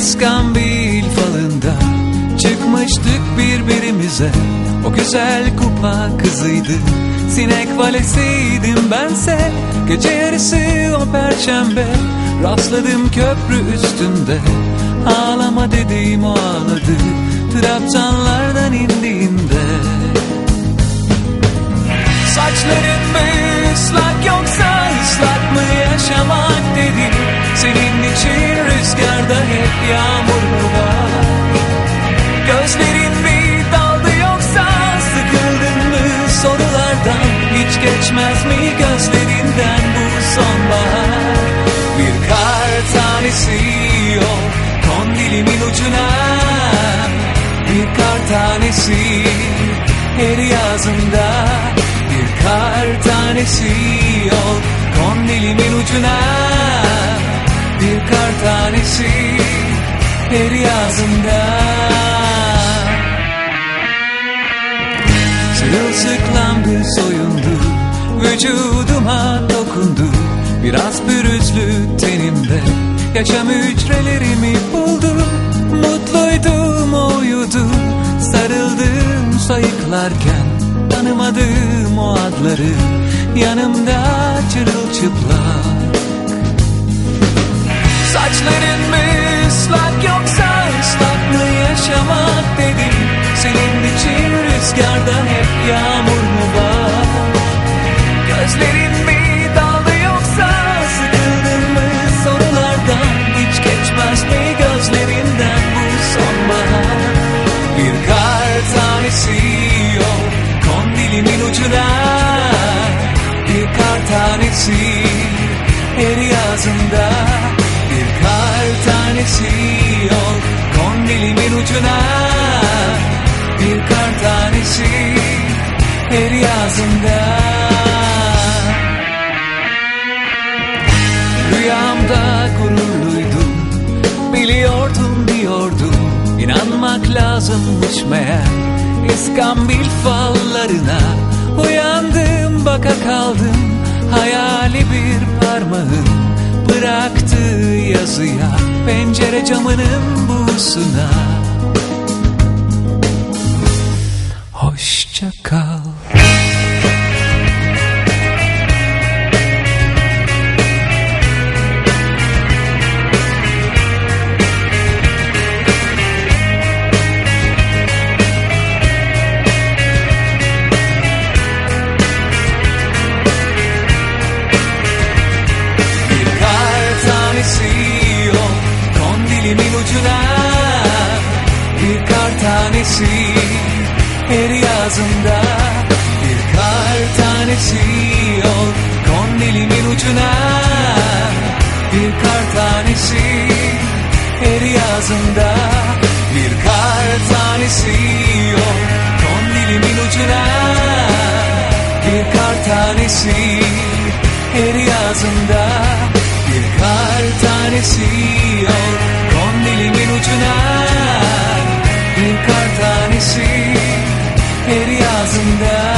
İskambil falında Çıkmıştık birbirimize. O güzel kupa kızıydı Sinek valesiydim bense. Gece yarısı o perşembe Rastladım köprü üstünde. Ağlama dediğim o ağladı Trabzanlardan indiğinde. Saçların mı ıslak yoksa ıslak mı yaşamak dedim. Senin için yağmur mu var? Gözlerin bir daldı yoksa sıkıldın mı? Sorulardan Hiç geçmez mi gözlerinden bu sonbahar? Bir kar tanesi yok kondilimin Bir kar tanesi her yazında. Bir kar tanesi yok kondilimin ucuna Bir kar tanesi her yazında Sırılsıklam bir soyundu Vücuduma dokundu. Biraz pürüzlü tenimde Yaşam hücrelerimi buldu. Mutluydum o uyudu Sarıldım sayıklarken. Tanımadığım o adları Yanımda çırılçıplak Saçların mı ıslak yoksa ıslak mı yaşamak dedim Senin için rüzgarda hep yağmur mu var? Gözlerin mi daldı yoksa sıkıldın mı? Sorulardan Hiç geçmez mi gözlerinden bu sonbahar? Bir kar tanesi yok kondilimin ucuna. Bir kar tanesi her yazında yok kondilimin ucuna Bir kar tanesi her yazında. Rüyamda gururluydum Biliyordum diyordum İnanmak lazımmış meğer. İskambil fallarına Uyandım baka kaldım. Hayali bir parmağın Bıraktığı yazıya. Pencere camının buğusuna düşüyor Kondilimin ucuna Bir kar tanesi. Her yazında Bir kar tanesi. Yok Kondilimin ucuna Bir kar tanesi. Her yazında Bir kar tanesi. Yok Kondilimin ucuna Bir kar tanesi. Her yazında